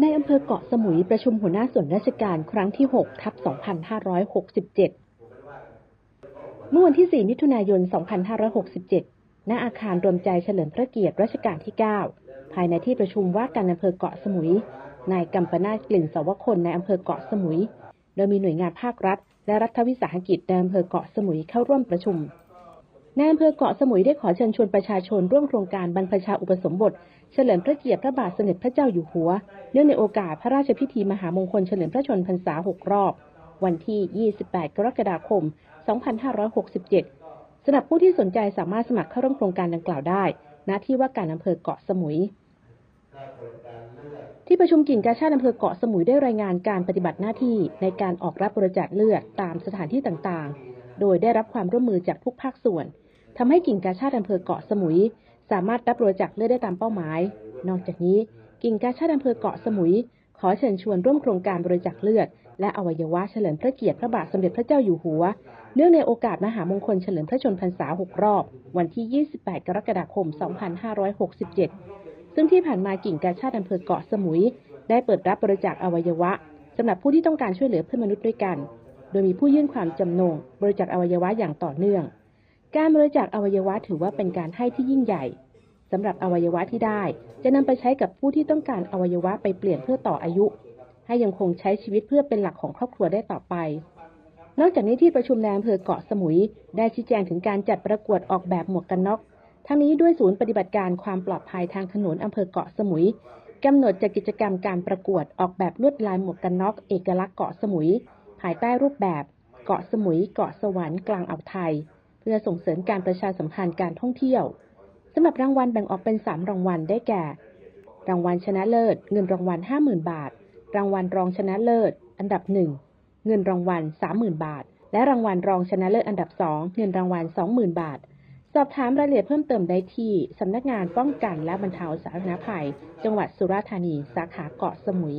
ในอำเภอเกาะสมุยประชุมหัวหน้าส่วนราชการครั้งที่ 6 ทับ 2567 เมื่อวันที่ 4 มิถุนายน 2567 ณ อาคารรวมใจเฉลิมพระเกียรติรัชกาลที่ 9 ภายในที่ประชุมว่าการอำเภอเกาะสมุย นายกัมปนาทกลิ่นสวคนในอำเภอเกาะสมุย โดยมีหน่วยงานภาครัฐ และรัฐวิสาหกิจในอำเภอเกาะสมุยเข้าร่วมประชุม นายอำเภอเกาะสมุยได้ขอเชิญชวนประชาชนร่วมโครงการบรรพชาอุปสมบท เฉลิมพระเกียรติพระบาทสมเด็จพระเจ้าอยู่หัว เนื่องในโอกาสพระราชพิธีมหามงคลเฉลิมพระชนมพรรษา 6 รอบ วันที่ 28 กรกฎาคม 2567 สำหรับผู้ที่สนใจสามารถสมัครเข้าร่วมโครงการดังกล่าวได้ ณ ที่ว่าการอำเภอเกาะสมุย ที่ประชุมกิ่งกาชาติอำเภอเกาะสมุยได้รายงานการปฏิบัติหน้าที่ในการออกรับบริจาคเลือดตามสถานที่ต่างๆ โดยได้รับความร่วมมือจากทุกภาคส่วน ทำให้กิ่งกาชาติอำเภอเกาะสมุย สามารถรับบริจาคเลือดได้ตามเป้าหมาย นอกจากนี้กิ่งกาชาติอำเภอเกาะสมุย ขอเชิญชวนร่วมโครงการบริจาคเลือด และอวัยวะเฉลิมพระเกียรติพระบาทสมเด็จพระเจ้าอยู่หัว เนื่องในโอกาสมหามงคลเฉลิมพระชนมพรรษา 6 รอบ วันที่ 28 กรกฎาคม 2567 ซึ่งที่ผ่านมากิ่งกาชาติอำเภอเกาะสมุย ได้เปิดรับบริจาคอวัยวะสำหรับผู้ที่ต้องการช่วยเหลือเพื่อนมนุษย์ด้วยกัน โดยมีผู้ยื่นความจำนงบริจาคอวัยวะอย่างต่อเนื่อง การบริจาคอวัยวะถือว่าเป็นการให้ที่ยิ่งใหญ่สำหรับอวัยวะที่ได้ จะนำไปใช้กับผู้ที่ต้องการอวัยวะไปเปลี่ยนเพื่อต่ออายุ ให้ยังคงใช้ชีวิตเพื่อเป็นหลักของครอบครัวได้ต่อไป นอกจากนี้ที่ประชุมในอำเภอเกาะสมุย ได้ชี้แจงถึงการจัดประกวดออกแบบหมวกกันน็อก ทั้งนี้ด้วยศูนย์ปฏิบัติการความปลอดภัยทางถนนอำเภอเกาะสมุยกำหนดจัดกิจกรรมการประกวดออกแบบลวดลายหมวกกันน็อก เอกลักษณ์เกาะสมุย ภายใต้รูปแบบ เกาะสมุย เกาะสวรรค์กลางอ่าวไทย พื่อส่งเสริมการประชาสัมพันธ์การท่องเที่ยวสำหรับรางวัลแบ่งออกเป็น 3 รางวัลได้แก่ รางวัลชนะเลิศ เงินรางวัล 50,000 บาท รางวัลรองชนะเลิศ อันดับ 1 เงินรางวัล 30,000 บาท และรางวัลรองชนะเลิศอันดับ 2 เงินรางวัล 20,000 บาท สอบถามรายละเอียดเพิ่มเติมได้ที่สำนักงานป้องกันและบรรเทาสาธารณภัย จังหวัดสุราษฎร์ธานี สาขาเกาะสมุย